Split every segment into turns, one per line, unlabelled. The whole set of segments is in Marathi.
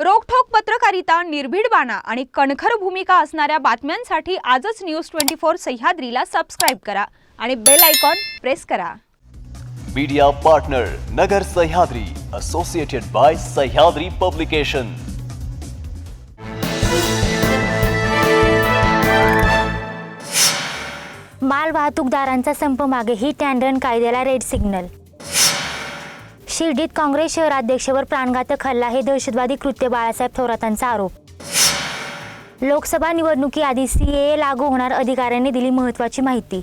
रोखठोक पत्रकारिता निर्भीड बाणा आणि कणखर भूमिका असणाऱ्या बातम्यांसाठी आजच न्यूज ट्वेंटी फोर सह्याद्रीला सबस्क्राईब करा आणि बेल आयकॉन प्रेस करा.
Media partner Nagar Sahyadri associated by Sahyadri publication
माल वाहतूकदारांचा संप मागे ही टँडन कायद्याला रेड सिग्नल शिर्डीत काँग्रेस शहराध्यक्षवर प्राणघातक हल्ला हे दहशतवादी कृत्य बाळासाहेब थोरातांचा आरोप. लोकसभा निवडणुकीआधी सीएए लागू होणार अधिकाऱ्यांनी दिली महत्वाची माहिती.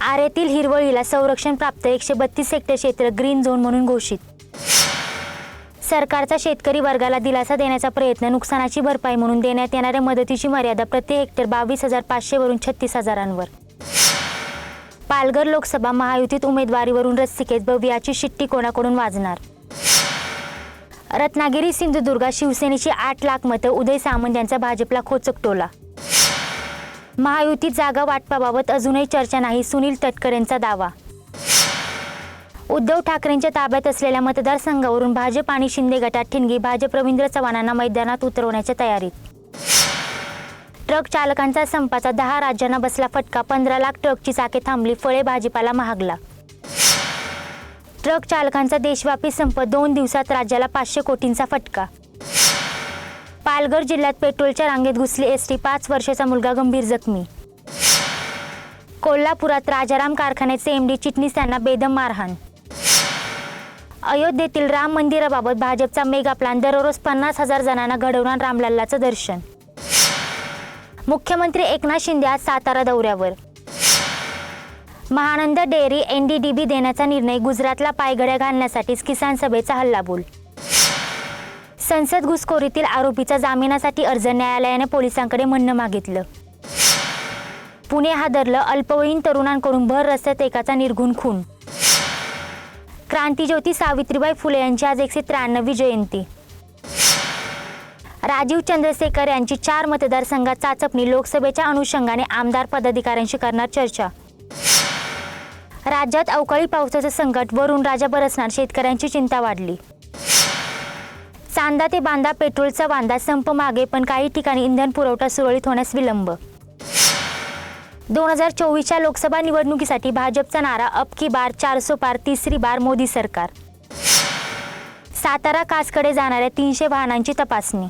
आरेतील हिरवळीला संरक्षण प्राप्त एकशे बत्तीस हेक्टर क्षेत्र ग्रीन झोन म्हणून घोषित. सरकारचा शेतकरी वर्गाला दिलासा देण्याचा प्रयत्न नुकसानाची भरपाई म्हणून देण्यात येणाऱ्या मदतीची मर्यादा प्रति हेक्टर बावीस हजार पाचशेवरून छत्तीस हजारांवर. पालघर लोकसभा महायुतीत उमेदवारीवरून रस्सिकेत भव्याची शिट्टी कोणाकडून वाजणार? रत्नागिरी सिंधुदुर्गात शिवसेनेची आठ लाख मतं उदय सामंत यांचा भाजपला खोचक टोला. महायुतीत जागा वाटपाबाबत अजूनही चर्चा नाही सुनील तटकरेंचा दावा. उद्धव ठाकरेंच्या ताब्यात असलेल्या मतदारसंघावरून भाजप आणि शिंदे गटात ठिणगी भाजप रवींद्र चव्हाणांना मैदानात उतरवण्याच्या तयारीत. ट्रक चालकांचा संपाचा दहा राज्यांना बसला फटका. पंधरा लाख ट्रकची चाके थांबली. फळे भाजीपाला महागला. ट्रक चालकांचा देशव्यापी संप. दोन दिवसात राज्याला पाचशे कोटींचा फटका. पालघर जिल्ह्यात पेट्रोलच्या रांगेत घुसली एस टी पाच वर्षाचा मुलगा गंभीर जखमी. कोल्हापुरात राजाराम कारखान्याचे एमडी चिटणीस यांना बेदम मारहाण. अयोध्येतील राम मंदिराबाबत भाजपचा मेगा प्लॅन. दररोज पन्नास हजार जणांना घडवणार रामलल्लाचं दर्शन. मुख्यमंत्री एकनाथ शिंदे आज सातारा दौऱ्यावर. Mahanand dairy N D D B देण्याचा निर्णय गुजरातला पायघड्या घालण्यासाठीच किसान सभेचा हल्लाबोल. संसद घुसखोरीतील आरोपीचा जामिनासाठी अर्ज न्यायालयाने पोलिसांकडे म्हणणं मागितलं. पुणे हादरलं अल्पवयीन तरुणांकडून भर रस्त्यात एकाचा निर्घुण खून. क्रांतीज्योती सावित्रीबाई फुले यांची आज एकशे त्र्याण्णवी जयंती. राजीव चंद्रशेखर यांची चार मतदारसंघात चाचपणी लोकसभेच्या अनुषंगाने आमदार पदाधिकाऱ्यांशी करणार चर्चा. राज्यात अवकाळी पावसाचं संकट वरून राजा बरसणार शेतकऱ्यांची चिंता वाढली. चांदा ते बांदा पेट्रोलचा बांदा संप मागे पण काही ठिकाणी इंधन पुरवठा सुरळीत होण्यास विलंब. दोन हजार चोवीसच्या लोकसभा निवडणुकीसाठी भाजपचा नारा अब की बार चारसो पार तिसरी बार मोदी सरकार. सातारा कासकडे जाणाऱ्या तीनशे वाहनांची तपासणी.